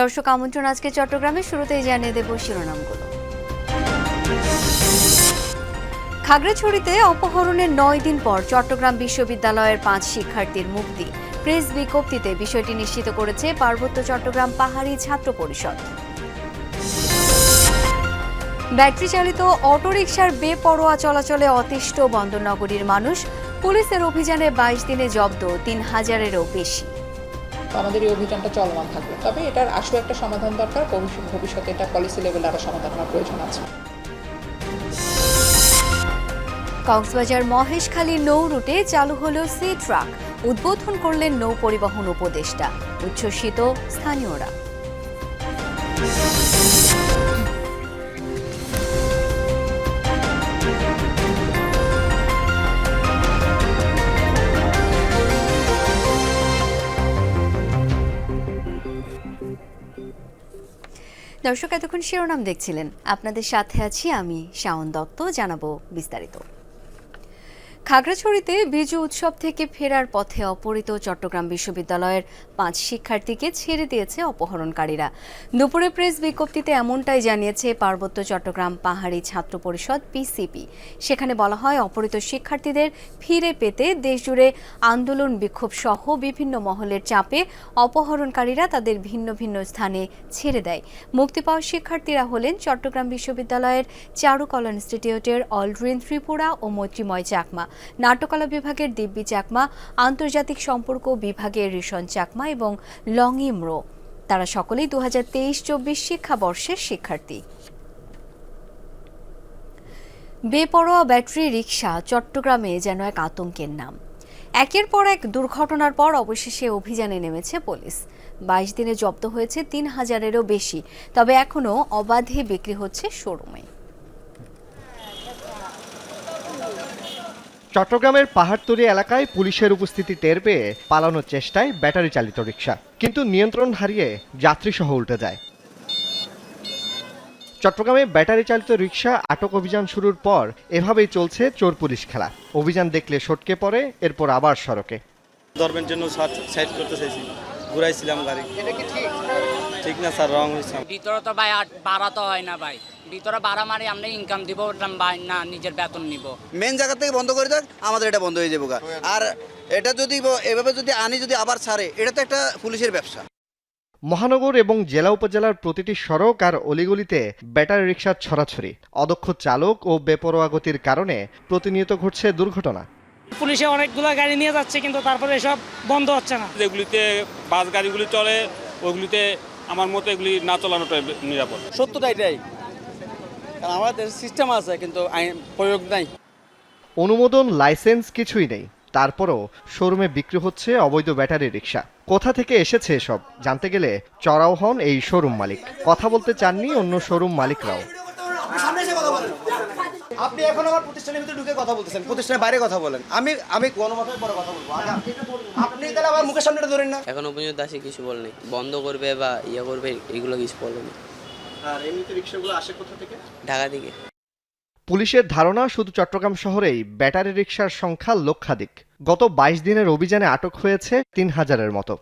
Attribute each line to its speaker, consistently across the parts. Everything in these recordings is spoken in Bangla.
Speaker 1: দর্শক আমন্ত্রণ আজকে চট্টগ্রামে শুরুতেই জানিয়ে দেব শিরোনামগুলো। খাগড়াছড়িতে অপহরণের নয় দিন পর চট্টগ্রাম বিশ্ববিদ্যালয়ের পাঁচ শিক্ষার্থীর মুক্তি। প্রেস বিজ্ঞপ্তিতে বিষয়টি নিশ্চিত করেছে পার্বত্য চট্টগ্রাম পাহাড়ি ছাত্র পরিষদ। ব্যাটারি চালিত অটোরিকশার বেপরোয়া চলাচলে অতিষ্ঠ বন্দরনগরীর মানুষ। পুলিশের অভিযানে বাইশ দিনে জব্দ, তিন হাজারেরও বেশি।
Speaker 2: তো আমাদের এই অভিযানটা চলমান থাকবে। তবে এটার আসলে একটা সমাধান দরকার ভবিষ্যতে এটা পলিসি লেভেলে আরও সমাধান হওয়ার প্রয়োজন আছে।
Speaker 1: কক্সবাজার মহেশখালী নৌ রুটে চালু হলো সি ট্রাক। উদ্বোধন করলেন নৌ পরিবহন উপদেষ্টা, উচ্ছ্বসিত স্থানীয়রা। দর্শক এতক্ষণ শিরোনাম দেখছিলেন। আপনাদের সাথে আছি আমি শাওন দত্ত জানাব বিস্তারিত। খাগড়াছড়িতে বিজু উৎসব থেকে ফেরার পথে অপহৃত চট্টগ্রাম বিশ্ববিদ্যালয়ের পাঁচ শিক্ষার্থীকে ছেড়ে দিয়েছে অপহরণকারীরা। দুপুরে প্রেস বিজ্ঞপ্তিতে এমনটাই জানিয়েছে পার্বত্য চট্টগ্রাম পাহাড়ি ছাত্র পরিষদ পিসিপি। সেখানে বলা হয়, অপহৃত শিক্ষার্থীদের ফিরে পেতে দেশজুড়ে আন্দোলন বিক্ষোভ সহ বিভিন্ন মহলের চাপে অপহরণকারীরা তাদের ভিন্ন ভিন্ন স্থানে ছেড়ে দেয়। মুক্তি পাওয়া শিক্ষার্থীরা হলেন চট্টগ্রাম বিশ্ববিদ্যালয়ের চারুকলা ইনস্টিটিউটের অলড্রিন ত্রিপুরা ও মৈত্রীময় চাকমা। নাট্যকলা বিভাগের দিব্যি চাকমা, আন্তর্জাতিক সম্পর্ক বিভাগের রিশন চাকমা এবং লংইম রো তারা সকলেই দু হাজার তেইশ চব্বিশ শিক্ষাবর্ষের শিক্ষার্থী। বেপরোয়া ব্যাটারি রিক্সা চট্টগ্রামে যেন এক আতঙ্কের নাম। একের পর এক দুর্ঘটনার পর অবশেষে অভিযানে নেমেছে পুলিশ। বাইশ দিনে জব্দ হয়েছে তিন হাজারেরও বেশি, তবে এখনও অবাধে বিক্রি হচ্ছে শোরুমে।
Speaker 3: চট্টগ্রামের পাহাড়তলি এলাকায় পুলিশের উপস্থিতি টের পেয়ে পালানোর চেষ্টায় ব্যাটারি চালিত রিক্সা কিন্তু নিয়ন্ত্রণ হারিয়ে যাত্রীসহ উল্টে যায়। চট্টগ্রামে ব্যাটারি চালিত রিক্সা আটক অভিযান শুরুর পর এভাবেই চলছে চোর পুলিশ খেলা। অভিযান দেখলে সটকে পড়ে এরপর আবার সড়কে।
Speaker 4: ধর্মের জন্য সাইড করতে চাইছি। ঘুরাইছিলাম গাড়ি। এটা কি ঠিক? না স্যার? রং হয়েছে
Speaker 5: ভিতরে তো ভাই আর ভাড়া তো হয় না ভাই। ভিতরে বাড়া মারি আমরা ইনকাম দিব ওটা ভাই না নিজের বেতন নিব।
Speaker 6: মেন জায়গা থেকে বন্ধ করে দেখ আমাদের এটা বন্ধ হয়ে যাব আর এটা যদি ব- এভাবে যদি আনি যদি আবার ছাড়ে এটা তো একটা পুলিশের ব্যবসা।
Speaker 3: মহানগর এবং জেলা উপজেলার প্রতিটি সড়ক আর অলিগলিতে ব্যাটারি রিক্সার ছড়াছড়ি। অদক্ষ চালক ও বেপরোয়া গতির কারণে প্রতিনিয়ত ঘটছে দুর্ঘটনা।
Speaker 7: পুলিশে অনেকগুলো গাড়ি নিয়ে যাচ্ছে কিন্তু তারপরে এসব বন্ধ হচ্ছে না।
Speaker 4: যেগুলিতে বাস গাড়িগুলি চলে ওইগুলিতে আমার মতো এগুলি না চালানোটাই নিরাপদ।
Speaker 8: সত্যটা এটাই। কারণ আমাদের সিস্টেম আছে কিন্তু আইন প্রয়োগ নাই।
Speaker 3: অনুমোদন লাইসেন্স কিছুই নেই। তারপরও শোরুমে বিক্রি হচ্ছে অবৈধ ব্যাটারি রিক্সা কোথা থেকে এসেছে এসব জানতে গেলে চড়াও হন এই শোরুম মালিক। কথা বলতে চাননি অন্য শোরুম মালিকরাও।
Speaker 6: আপনি এখন আমার প্রতিষ্ঠানের ভিতরে ঢুকে কথা বলতেছেন প্রতিষ্ঠানের বাইরে কথা বলেন। আমি আমি গণমাধ্যমে পরে কথা বলব। আগে আপনি এটা বলুন। আপনি তাহলে আমার মুখের সামনে ধরেন না।
Speaker 9: এখনও পর্যন্ত আসে কিছু বলেনি বন্ধ করবে বা ইয়ে করবে এগুলো কিছু বলেনি
Speaker 3: আর এমনিতে রিক্সাগুলো আসে কোথা থেকে?
Speaker 9: ঢাকা থেকে।
Speaker 3: পুলিশের ধারণা শুধু চট্টগ্রাম শহরেই ব্যাটারি রিক্সার সংখ্যা লক্ষাধিক। গত বাইশ দিনের অভিযানে আটক হয়েছে তিন হাজারের মতো।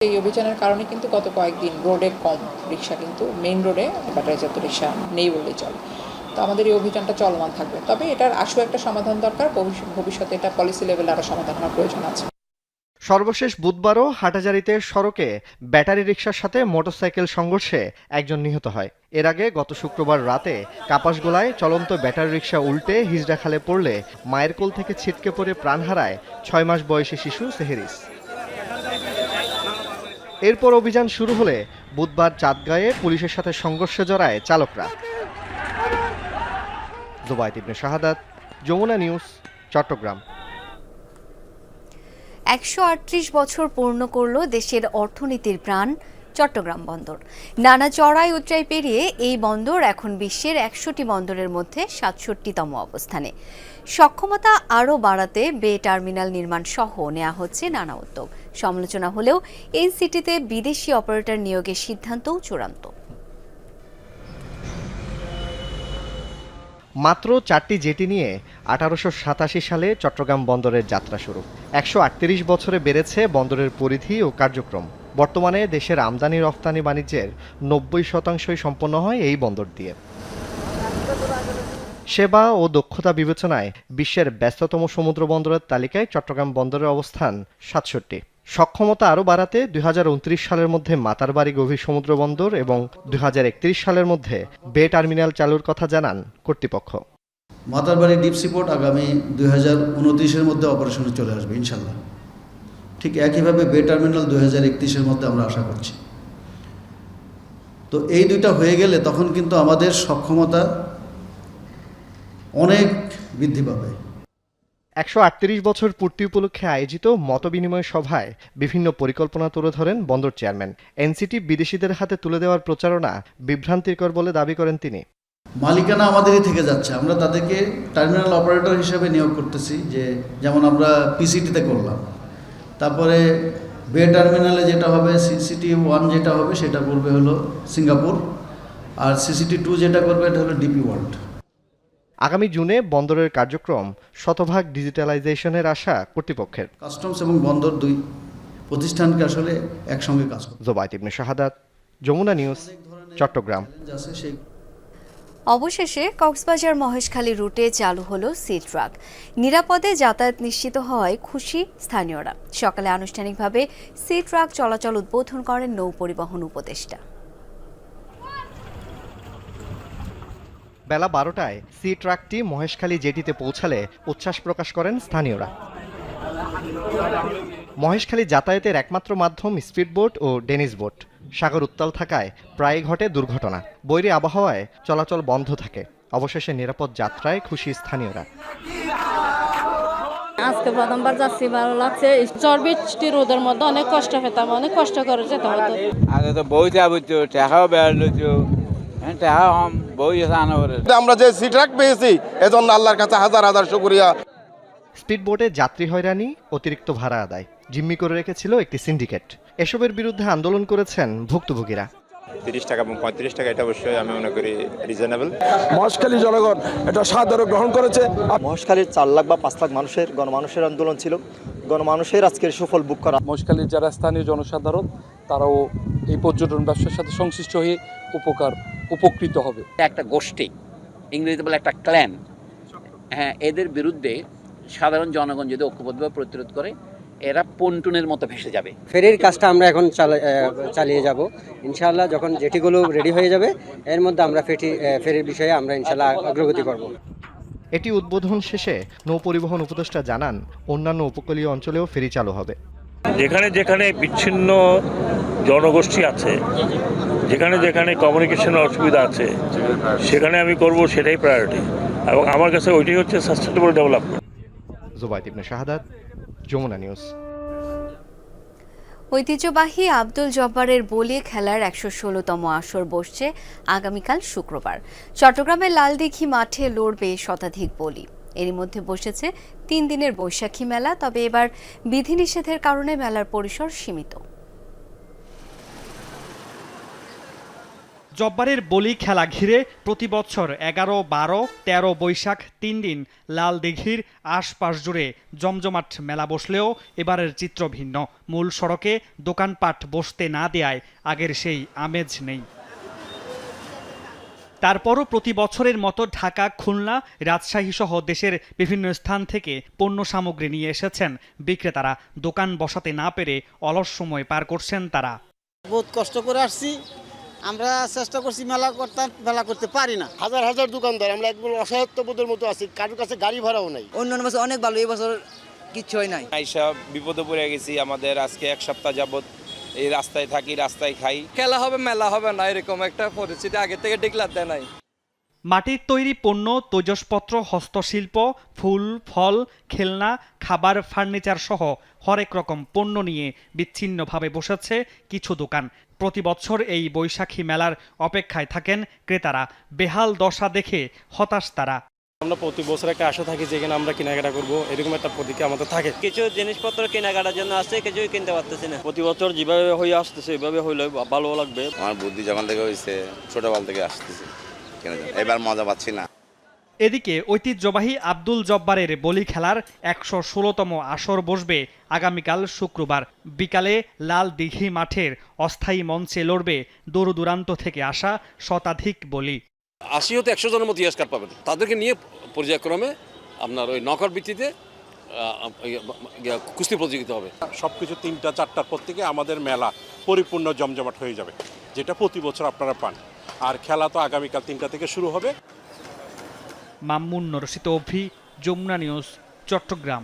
Speaker 2: এই অভিযানের কারণে কিন্তু গত কয়েকদিন রোডে কম রিক্সা কিন্তু মেইন রোডে ব্যাটারিজাত রিক্সা নেই বললেই চলে। তো আমাদের এই অভিযানটা চলমান থাকবে। তবে এটার আশু একটা সমাধান দরকার ভবিষ্যতে এটা পলিসি লেভেলে আরও সমাধান হওয়ার প্রয়োজন আছে।
Speaker 3: সর্বশেষ বুধবারও হাটাজারিতে সড়কে ব্যাটারি রিক্সার সাথে মোটরসাইকেল সংঘর্ষে একজন নিহত হয়। এর আগে গত শুক্রবার রাতে কাপাসগোলায় চলন্ত ব্যাটারি রিক্সা উল্টে হিজড়া খালে পড়লে মায়ের কোল থেকে ছিটকে পড়ে প্রাণ হারায় ছয় মাস বয়সী শিশু সেহেরিস। এরপর অভিযান শুরু হলে বুধবার চাঁদগাঁয়ে পুলিশের সাথে সংঘর্ষে জড়ায় চালকরা। জুবাইদ ইবনে শাহাদাত, যমুনা নিউজ, চট্টগ্রাম।
Speaker 1: একশো আটত্রিশ বছর পূর্ণ করল দেশের অর্থনীতির প্রাণ চট্টগ্রাম বন্দর। নানা চড়াই উচ্চাই পেরিয়ে এই বন্দর এখন বিশ্বের একশোটি বন্দরের মধ্যে সাতষট্টিতম অবস্থানে। সক্ষমতা আরও বাড়াতে বে টার্মিনাল নির্মাণ সহ নেওয়া হচ্ছে নানা উদ্যোগ। সমালোচনা হলেও এই সিটিতে বিদেশি অপারেটর নিয়োগের সিদ্ধান্তও চূড়ান্ত।
Speaker 3: মাত্র চারটি জেটি নিয়ে আঠারোশো সাতাশি সালে চট্টগ্রাম বন্দরের যাত্রা শুরু। একশো আটত্রিশ বছরে বেড়েছে বন্দরের পরিধি ও কার্যক্রম। বর্তমানে দেশের আমদানি রপ্তানি বাণিজ্যের নব্বই শতাংশই সম্পন্ন হয় এই বন্দর দিয়ে। সেবা ও দক্ষতা বিবেচনায় বিশ্বের ব্যস্ততম সমুদ্র বন্দরের তালিকায় চট্টগ্রাম বন্দরের অবস্থান সাতষট্টি। সক্ষমতা আরও বাড়াতে দু হাজার উনত্রিশ সালের মধ্যে মাতারবাড়ি গভীর সমুদ্র বন্দর এবং দু হাজার একত্রিশ সালের মধ্যে বে টার্মিনাল চালুর কথা জানান কর্তৃপক্ষ।
Speaker 10: মাতারবাড়ি ডিপ সিপোর্ট আগামী দুই হাজার মধ্যে অপারেশনে চলে আসবে ইনশাল্লাহ ঠিক একইভাবে বে টার্মিনাল দুই হাজার মধ্যে আমরা আশা করছি। তো এই দুইটা হয়ে গেলে তখন কিন্তু আমাদের সক্ষমতা অনেক বৃদ্ধি পাবে।
Speaker 3: একশো আটত্রিশ বছর পূর্তি উপলক্ষে আয়োজিত মতবিনিময় সভায় বিভিন্ন পরিকল্পনা তুলে ধরেন বন্দর চেয়ারম্যান। এনসিটি বিদেশিদের হাতে তুলে দেওয়ার প্রচারণা বিভ্রান্তিকর বলে দাবি করেন তিনি।
Speaker 10: মালিকানা আমাদেরই থেকে যাচ্ছে। আমরা তাদেরকে টার্মিনাল অপারেটর হিসেবে নিয়োগ করতেছি, যে যেমন আমরা পিসিটিতে করলাম। তারপরে বে টার্মিনালে যেটা হবে সিসিটি ওয়ান যেটা হবে, সেটা করবে হলো সিঙ্গাপুর। আর সিসিটি টু যেটা করবে, এটা হলো ডিপি ওয়ার্ল্ড
Speaker 3: আগামী জুনে বন্দরের কার্যক্রম শতভাগ ডিজিটালাইজেশনের আশা কর্তৃপক্ষের।
Speaker 10: কাস্টমস এবং বন্দর দুই প্রতিষ্ঠানকে আসলে একসঙ্গে কাজ করতে
Speaker 3: জোবাইত ইবনে শাহাদাত যমুনা নিউজ চট্টগ্রাম।
Speaker 1: অবশেষে কক্সবাজার মহেশখালী রুটে চালু হলো সি ট্রাক। নিরাপদে যাতায়াত নিশ্চিত হওয়ায় খুশি স্থানীয়রা। সকালে আনুষ্ঠানিকভাবে সি ট্রাক চলাচল উদ্বোধন করেন নৌ পরিবহন উপদেষ্টা।
Speaker 3: বেলা বারোটায় সি ট্রাকটি মহেশখালী জেটিতে পৌঁছালে উচ্ছ্বাস প্রকাশ করেন স্থানীয়রা। মহেশখালী যাতায়াতের একমাত্র মাধ্যম স্পিডবোট ও ডেনিস বোট। সাগর উত্তাল থাকায় প্রায় ঘটে দুর্ঘটনা। বৈরী আবহাওয়ায় চলাচল বন্ধ থাকে। অবশেষে নিরাপদ যাত্রায় খুশি স্থানীয়রা।
Speaker 11: আজকে প্রথমবার যাচ্ছি ভালো লাগছে। ঝড় বৃষ্টি রোদের মধ্যে অনেক কষ্ট পেতাম অনেক কষ্ট করে যেতে হতো।
Speaker 8: আগে তো বই যাব টাকাও বেড়ালো হ্যাঁ টাকা কম করে
Speaker 6: আমরা যে সিট্রাক পেয়েছি এজন্য আল্লাহর কাছে হাজার হাজার শুকরিয়া।
Speaker 3: স্পিডবোটে যাত্রী হয়রানি অতিরিক্ত ভাড়া আদায়। জিম্মি করে রেখেছিল একটি সিন্ডিকেট। এসবের বিরুদ্ধে আন্দোলন করেছেন ভুক্তভোগীরা।
Speaker 12: তিরিশ টাকা এবং পঁয়ত্রিশ টাকা এটা অবশ্যই আমি মনে করি রিজনেবল
Speaker 6: মহেশখালী জনগণ এটা সাদরে গ্রহণ করেছে।
Speaker 13: মহেশখালীর চার লাখ বা পাঁচ লাখ মানুষের গণমানুষের আন্দোলন ছিল। গণমানুষের আজকের সুফল বুক করা।
Speaker 7: মহেশখালীর যারা স্থানীয় জনসাধারণ তারাও এই পর্যটন ব্যবসার সাথে সংশ্লিষ্ট হয়ে উপকার উপকৃত হবে।
Speaker 5: একটা গোষ্ঠী ইংরেজিতে বলে একটা ক্ল্যান। হ্যাঁ এদের বিরুদ্ধে সাধারণ জনগণ যদি ঐক্যবদ্ধভাবে প্রতিরোধ করে এরা পন্টুনের মতো ভেসে যাবে।
Speaker 13: ফেরির কাজটা আমরা এখন চালিয়ে যাব। ইনশাআল্লাহ যখন জেটিগুলো রেডি হয়ে যাবে এর মধ্যে আমরা ফেটি ফেরির বিষয়ে আমরা ইনশাআল্লাহ অগ্রগতি করব।
Speaker 3: এটি উদ্বোধন শেষে নৌ পরিবহন উপদেষ্টা জানান অন্যান্য উপকূলীয় অঞ্চলেও ফেরি চালু হবে।
Speaker 7: যেখানে যেখানে বিচ্ছিন্ন জনগোষ্ঠী আছে যেখানে যেখানে কমিউনিকেশনের অসুবিধা আছে সেখানে আমি করব সেটাই প্রায়োরিটি এবং আমার কাছে ওইটাই হচ্ছে sustainable development
Speaker 3: Zubaid Ibne Shahadat Jamuna News.
Speaker 1: ঐতিহ্যবাহী আব্দুল জব্বারের বলিয়ে খেলার একশো ষোলোতম আসর বসছে আগামীকাল শুক্রবার। চট্টগ্রামের লালদিঘি মাঠে লড়বে শতাধিক বলি। এরই মধ্যে বসেছে তিন দিনের বৈশাখী মেলা, তবে এবার বিধিনিষেধের কারণে মেলার পরিসর সীমিত।
Speaker 7: জব্বারের বলি খেলা ঘিরে প্রতি বছর এগারো, বারো, তেরো বৈশাখ তিন দিন লাল দিঘির আশপাশ জুড়ে জমজমাট মেলা বসলেও এবারের চিত্র ভিন্ন। মূল সড়কে দোকানপাট বসতে না দেয়ায় আগের সেই আমেজ নেই। তারপরও প্রতি বছরের মতো ঢাকা খুলনা রাজশাহী সহ দেশের বিভিন্ন স্থান থেকে পণ্য সামগ্রী নিয়ে এসেছেন বিক্রেতারা। দোকান বসাতে না পেরে অলস সময় পার করছেন তারা।
Speaker 8: বহুত কষ্ট করে আসছি। আমরা চেষ্টা করছি মেলা করতাম মেলা করতে পারি না।
Speaker 6: হাজার হাজার দোকানদার আমরা একদম অসহায়ত্ববোধের মতো আছি কারোর কাছে গাড়ি ভাড়াও নাই।
Speaker 13: অন্যান্য বছর অনেক ভালো এই বছর কিচ্ছু হয় নাই।
Speaker 12: আইসা বিপদে পড়ে গেছি আমাদের আজকে এক সপ্তাহ যাবত এই রাস্তায় থাকি রাস্তায় খাই।
Speaker 8: খেলা হবে মেলা হবে না এরকম একটা পরিস্থিতি আগে থেকে ডিক্লার দেয় নাই।
Speaker 7: মাটির তৈরি পণ্য তৈজসপত্র হস্তশিল্প ফুল ফল খেলনা খাবার ফার্নিচার সহ হরেক রকম পণ্য নিয়ে বিচ্ছিন্নভাবে বসেছে কিছু দোকান। প্রতি বছর এই বৈশাখী মেলার অপেক্ষায় থাকেন ক্রেতারা। বেহাল দশা দেখে হতাশ তারা। আমরা প্রতি বছর একটা আশা থাকি যেখানে আমরা কেনাকাটা করব এরকম একটা প্রতিক্রিয়া আমাদের থাকে।
Speaker 9: কিছু জিনিসপত্র কেনাকাটার জন্য আসছে কিছুই কিনতে পারতেছি না।
Speaker 8: প্রতি বছর যেভাবে হয়ে আসতেছে এভাবে হইলে ভালো লাগবে।
Speaker 12: আমার বুদ্ধি যখন থেকে হয়েছে ছোটবেলা থেকে আসতেছে এবার মজা পাচ্ছি না।
Speaker 7: এদিকে ঐতিহ্যবাহী আব্দুল জব্বারের বলি খেলার একশো ষোলোতম আসর বসবে আগামীকাল শুক্রবার। বিকালে লাল দিঘি মাঠের অস্থায়ী মঞ্চে লড়বে দূর দূরান্ত থেকে আসা শতাধিক বলি।
Speaker 14: আশি হতে একশো জনের মতো ইয়াস্কার পাবেন। তাদেরকে নিয়ে পর্যায়ক্রমে আপনার ওই নকর ভিত্তিতে কুস্তি প্রতিযোগিতা হবে।
Speaker 12: সব কিছু তিনটা চারটার পর থেকে আমাদের মেলা পরিপূর্ণ জমজমাট হয়ে যাবে যেটা প্রতি বছর আপনারা পান। আর খেলা তো আগামীকাল তিনটা থেকে শুরু হবে।
Speaker 7: মামুন রশিদ অভি যমুনা নিউজ চট্টগ্রাম।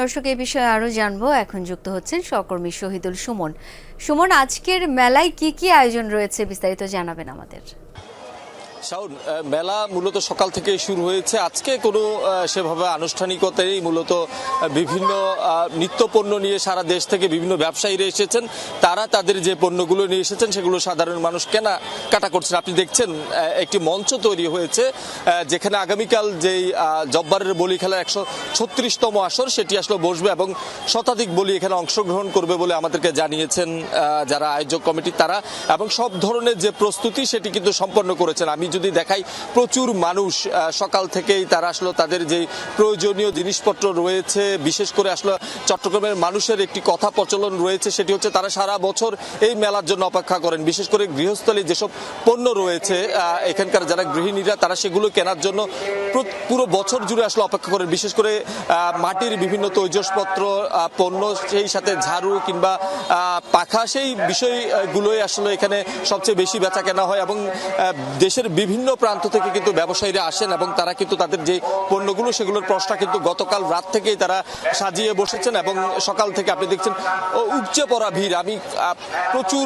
Speaker 1: দর্শক এই বিষয়ে আরও জানব। এখন যুক্ত হচ্ছেন সহকর্মী শহীদুল সুমন। সুমন, আজকের মেলায় কি কি আয়োজন রয়েছে বিস্তারিত জানাবেন আমাদের।
Speaker 15: মেলা মূলত সকাল থেকে শুরু হয়েছে। আজকে কোনো সেভাবে আনুষ্ঠানিকতাই মূলত বিভিন্ন আহ, নিত্য পণ্য নিয়ে সারা দেশ থেকে বিভিন্ন ব্যবসায়ীরা এসেছেন। তারা তাদের যে পণ্যগুলো নিয়ে এসেছেন সেগুলো সাধারণ মানুষ কেনা কাটা করছেন। আপনি দেখছেন একটি মঞ্চ তৈরি হয়েছে যেখানে আগামীকাল যেই জব্বারের বলি খেলার একশো ছত্রিশতম আসর সেটি আসলে বসবে এবং শতাধিক বলি এখানে অংশগ্রহণ করবে বলে আমাদেরকে জানিয়েছেন যারা আয়োজক কমিটি তারা। এবং সব ধরনের যে প্রস্তুতি সেটি কিন্তু সম্পন্ন করেছেন। আমি যদি দেখাই, প্রচুর মানুষ সকাল থেকেই তারা আসলে তাদের যে প্রয়োজনীয় জিনিসপত্র রয়েছে, বিশেষ করে আসলে চট্টগ্রামের মানুষের একটি কথা প্রচলন রয়েছে, সেটি হচ্ছে তারা সারা বছর এই মেলার জন্য অপেক্ষা করেন। বিশেষ করে গৃহস্থলী যেসব পণ্য রয়েছে এখানকার যারা গৃহিণীরা, তারা সেগুলো কেনার জন্য পুরো বছর জুড়ে আসলে অপেক্ষা করেন। বিশেষ করে মাটির বিভিন্ন তৈজসপত্র পণ্য, সেই সাথে ঝাড়ু কিংবা পাখা, সেই বিষয়গুলোই আসলে এখানে সবচেয়ে বেশি বেচা কেনা হয় এবং দেশের বিভিন্ন প্রান্ত থেকে কিন্তু ব্যবসায়ীরা আসেন এবং তারা কিন্তু তাদের যে পণ্যগুলো, সেগুলোর প্রশ্নটা কিন্তু গতকাল রাত থেকেই তারা সাজিয়ে বসেছেন এবং সকাল থেকে আপনি দেখছেন উপচে পড়া ভিড়। আমি প্রচুর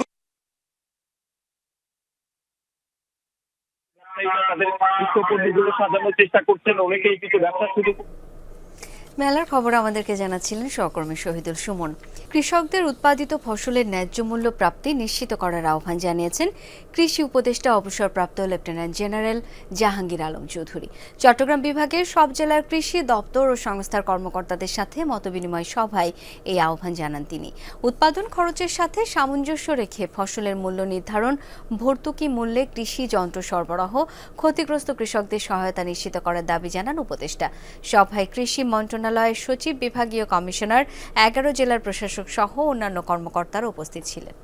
Speaker 15: তাদের পণ্যগুলো সাজানোর চেষ্টা করছেন। অনেকেই কিন্তু ব্যবসা শুরু
Speaker 1: মেলার খবর আমাদেরকে জানাচ্ছিলেন সহকর্মী শহীদুল সুমন। কৃষকদের উৎপাদিত ফসলের ন্যায্য মূল্য প্রাপ্তি নিশ্চিত করার আহ্বান জানিয়েছেন কৃষি উপদেষ্টা অবসরপ্রাপ্ত লেফটেন্যান্ট জেনারেল জাহাঙ্গীর আলম চৌধুরী। চট্টগ্রাম বিভাগের সব জেলার কৃষি দপ্তর ও সংস্থার কর্মকর্তাদের সাথে মতবিনিময় সভায় এই আহ্বান জানান তিনি। উৎপাদন খরচের সাথে সামঞ্জস্য রেখে ফসলের মূল্য নির্ধারণ, ভর্তুকি মূল্যে কৃষি যন্ত্র সরবরাহ, ক্ষতিগ্রস্ত কৃষকদের সহায়তা নিশ্চিত করার দাবি জানান উপদেষ্টা। সভায় কৃষি মন্ত্রণালয়ের সচিব বিভাগীয় কমিশনার এগারো জেলার প্রশাসক সহ অন্যান্য কর্মকর্তারা উপস্থিত ছিলেন।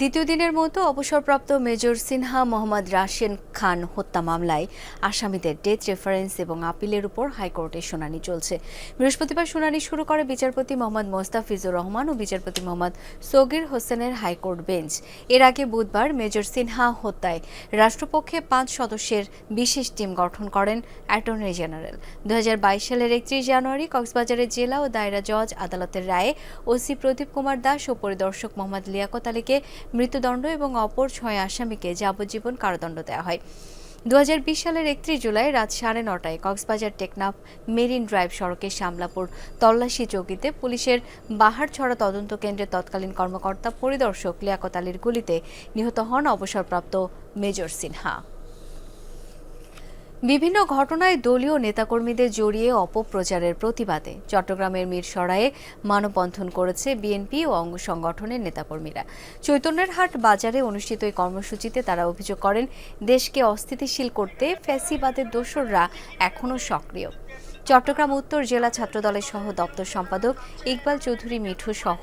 Speaker 1: দ্বিতীয় দিনের মতো অবসরপ্রাপ্ত মেজর সিনহা মোহাম্মদ রাশেন খান হত্যা মামলায় আসামিদের ডেথ রেফারেন্স এবং আপিলের উপর হাইকোর্টে শুনানি চলছে। বৃহস্পতিবার শুনানি শুরু করে বিচারপতি মোহাম্মদ মোস্তাফিজুর রহমান ও বিচারপতি মোহাম্মদ সগির হোসেনের হাইকোর্ট বেঞ্চ। এর আগে বুধবার মেজর সিনহা হত্যায় রাষ্ট্রপক্ষে পাঁচ সদস্যের বিশেষ টিম গঠন করেন অ্যাটর্নি জেনারেল। দু হাজার বাইশ সালের একত্রিশ জানুয়ারি কক্সবাজারের জেলা ও দায়রা জজ আদালতের রায়ে ওসি প্রদীপ কুমার দাস ও পরিদর্শক মোহাম্মদ লিয়াকত আলীকে মৃত্যুদণ্ড এবং অপর ছয় আসামিকে যাবজ্জীবন কারাদণ্ড দেওয়া হয়। দু হাজার বিশ সালের একত্রিশ জুলাই রাত সাড়ে নটায় কক্সবাজার টেকনাফ মেরিন ড্রাইভ সড়কে শামলাপুর তল্লাশি চৌকিতে পুলিশের বাহারছড়া তদন্ত কেন্দ্রের তৎকালীন কর্মকর্তা পরিদর্শক লিয়াকত আলীর গুলিতে নিহত হন অবসরপ্রাপ্ত মেজর সিনহা। বিভিন্ন ঘটনায় দলীয় নেতাকর্মীদের জড়িয়ে অপপ্রচারের প্রতিবাদে। চট্টগ্রামের মিরসরায়ে মানববন্ধন করেছে বিএনপি ও অঙ্গ সংগঠনের নেতাকর্মীরা। চৈতন্যের হাট বাজারে অনুষ্ঠিত এই কর্মসূচিতে তারা অভিযোগ করেন, দেশকে অস্থিতিশীল করতে ফ্যাসিবাদের দোসররা এখনও সক্রিয়। চট্টগ্রাম উত্তর জেলা ছাত্রদলের সহ দপ্তর সম্পাদক ইকবাল চৌধুরী মিঠু সহ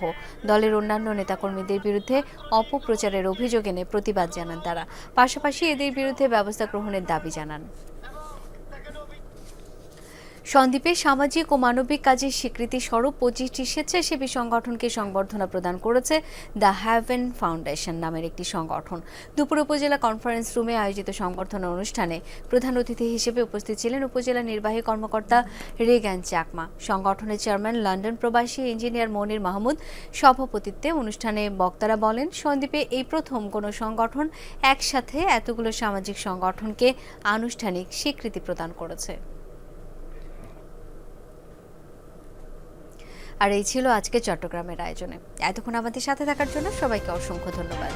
Speaker 1: দলের অন্যান্য নেতাকর্মীদের বিরুদ্ধে অপপ্রচারের অভিযোগ এনে প্রতিবাদ জানান তারা। পাশাপাশি এদের বিরুদ্ধে ব্যবস্থা গ্রহণের দাবি জানান। সন্দ্বীপে সামাজিক ও মানবিক কাজের স্বীকৃতি স্বরূপ পঁচিশটি স্বেচ্ছাসেবী সংগঠনকে সংবর্ধনা প্রদান করেছে দ্য হ্যাভেন ফাউন্ডেশন নামের একটি সংগঠন। দুপুর উপজেলা কনফারেন্স রুমে আয়োজিত সংবর্ধনা অনুষ্ঠানে প্রধান অতিথি হিসেবে উপস্থিত ছিলেন উপজেলা নির্বাহী কর্মকর্তা রেগান চাকমা, সংগঠনের চেয়ারম্যান লন্ডন প্রবাসী ইঞ্জিনিয়ার মনির মাহমুদ, সভাপতিত্বে অনুষ্ঠানে বক্তারা বলেন সন্দ্বীপে এই প্রথম কোনো সংগঠন একসাথে এতগুলো সামাজিক সংগঠনকে আনুষ্ঠানিক স্বীকৃতি প্রদান করেছে। আর এই ছিল আজকে চট্টগ্রামের আয়োজনে। এতক্ষণ আমাদের সাথে থাকার জন্য সবাইকে অসংখ্য ধন্যবাদ।